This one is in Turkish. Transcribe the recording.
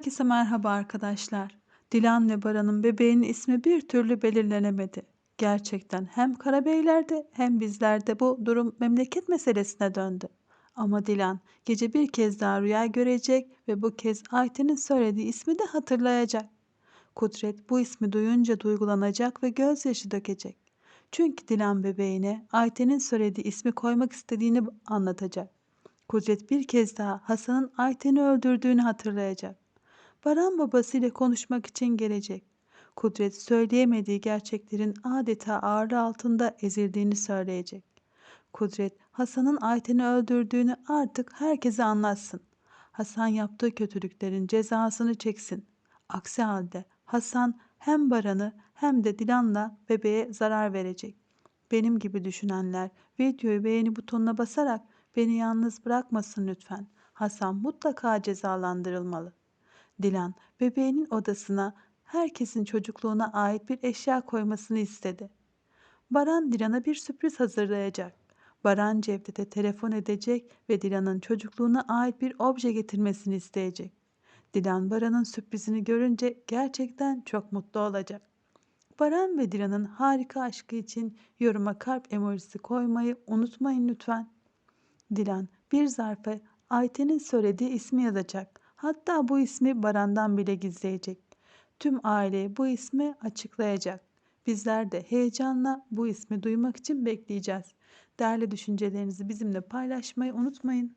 Herkese merhaba arkadaşlar. Dilan ve Baran'ın bebeğinin ismi bir türlü belirlenemedi. Gerçekten hem Karabeyler'de hem bizlerde bu durum memleket meselesine döndü. Ama Dilan gece bir kez daha rüya görecek ve bu kez Ayten'in söylediği ismi de hatırlayacak. Kudret bu ismi duyunca duygulanacak ve gözyaşı dökecek. Çünkü Dilan bebeğine Ayten'in söylediği ismi koymak istediğini anlatacak. Kudret bir kez daha Hasan'ın Ayten'i öldürdüğünü hatırlayacak. Baran babasıyla konuşmak için gelecek. Kudret söyleyemediği gerçeklerin adeta ağırlığı altında ezildiğini söyleyecek. Kudret Hasan'ın Ayten'i öldürdüğünü artık herkese anlatsın. Hasan yaptığı kötülüklerin cezasını çeksin. Aksi halde Hasan hem Baran'ı hem de Dilan'la bebeğe zarar verecek. Benim gibi düşünenler videoyu beğeni butonuna basarak beni yalnız bırakmasın lütfen. Hasan mutlaka cezalandırılmalı. Dilan bebeğinin odasına herkesin çocukluğuna ait bir eşya koymasını istedi. Baran Dilan'a bir sürpriz hazırlayacak. Baran Cevdet'e telefon edecek ve Dilan'ın çocukluğuna ait bir obje getirmesini isteyecek. Dilan Baran'ın sürprizini görünce gerçekten çok mutlu olacak. Baran ve Dilan'ın harika aşkı için yoruma kalp emojisi koymayı unutmayın lütfen. Dilan bir zarfa Ayten'in söylediği ismi yazacak. Hatta bu ismi Baran'dan bile gizleyecek. Tüm aile bu ismi açıklayacak. Bizler de heyecanla bu ismi duymak için bekleyeceğiz. Değerli düşüncelerinizi bizimle paylaşmayı unutmayın.